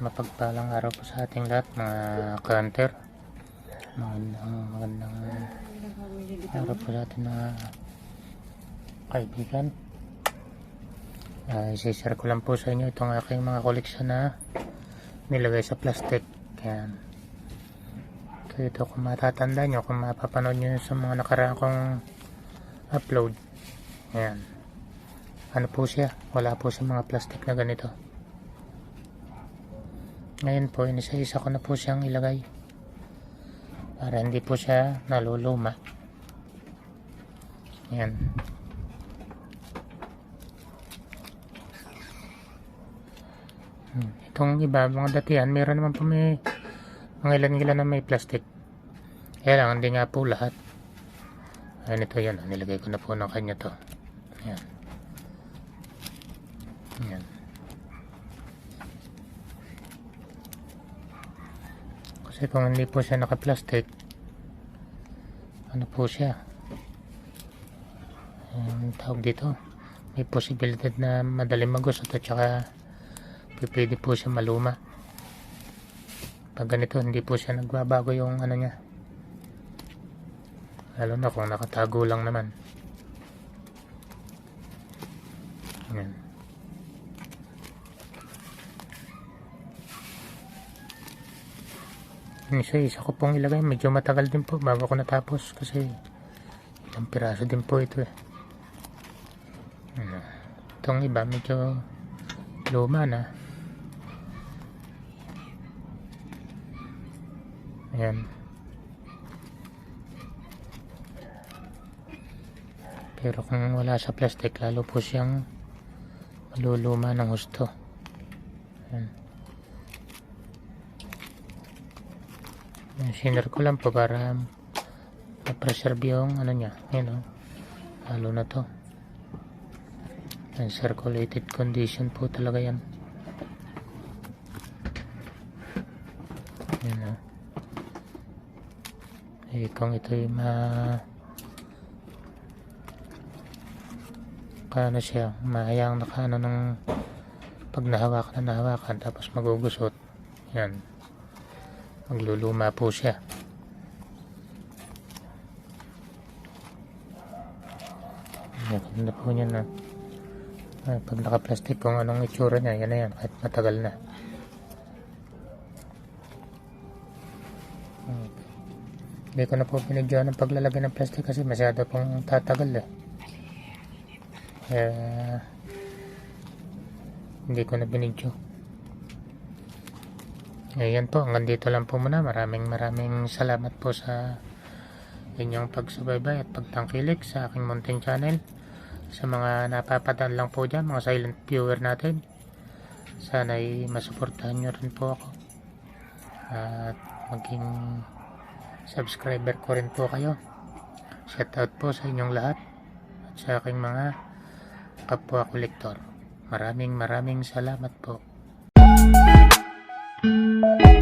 mapagpalang araw po sa ating lahat mga kanter. Magandang, magandang araw po sa ating mga kaibigan. Uh, isishare ko lang po sa inyo itong aking mga koleksyon na nilagay sa plastic. Yan. So ito kung matatanda nyo, kung mapapanood nyo sa mga nakaraan kong upload. Yan. Ano po siya? Wala po siya mga plastic na ganito. Ngayon po, inisa-isa ko na po siyang ilagay. Para hindi po siya naluluma. Yan. Hmm. Itong iba, mga datihan, meron naman po may mga ilan-ilan na may plastic. Kaya lang, hindi nga po lahat. Ayan ito yan, nilagay ko na po ng kanya to. Ayan. Ayan. Kasi kung hindi po siya naka-plastic, ano po siya? Ang tawag dito, may posibilidad na madaling magusot at saka pwede po siya maluma. Pag ganito, hindi po siya nagbabago yung ano niya. Lalo na kung nakatago lang naman. Ayan. Yung isa-isa ko pong ilagay. Medyo matagal din po bago ko natapos kasi ilang piraso din po ito eh. Itong iba medyo luma na. Ayan. Pero kung wala sa plastic, lalo po siyang maluluma ng husto. Ayan. Ayan, Sinare ko lang po para ma-preserve yung ano niya. Ayan o. Lalo na to. Ayan, circulated condition po talaga yan. Ayan o. Eh, kung ito'y ma... Kaano siya, mahayang nakaano ng pag nahawakan na nahawakan tapos magugusot. Yan. Magluluma po siya. Maganda po niya na. Ay, pag naka-plastic kung anong itsura niya, yan na yan, kahit matagal na. Okay. Hindi ko na po pinigyan ng paglalagay ng plastic kasi masyado pong tatagal eh. Kaya hindi ko na binidyo. Ayan po, hanggang dito lang po muna. Maraming maraming salamat po sa inyong pagsubaybay at pagtangkilik sa aking mountain channel. Sa mga napapadaan lang po dyan, mga silent viewer natin. Sana'y masuportahan nyo rin po ako. At maging subscriber ko rin po kayo. Shoutout po sa inyong lahat at sa aking mga kapwa kolektor. Maraming maraming salamat po. Thank you.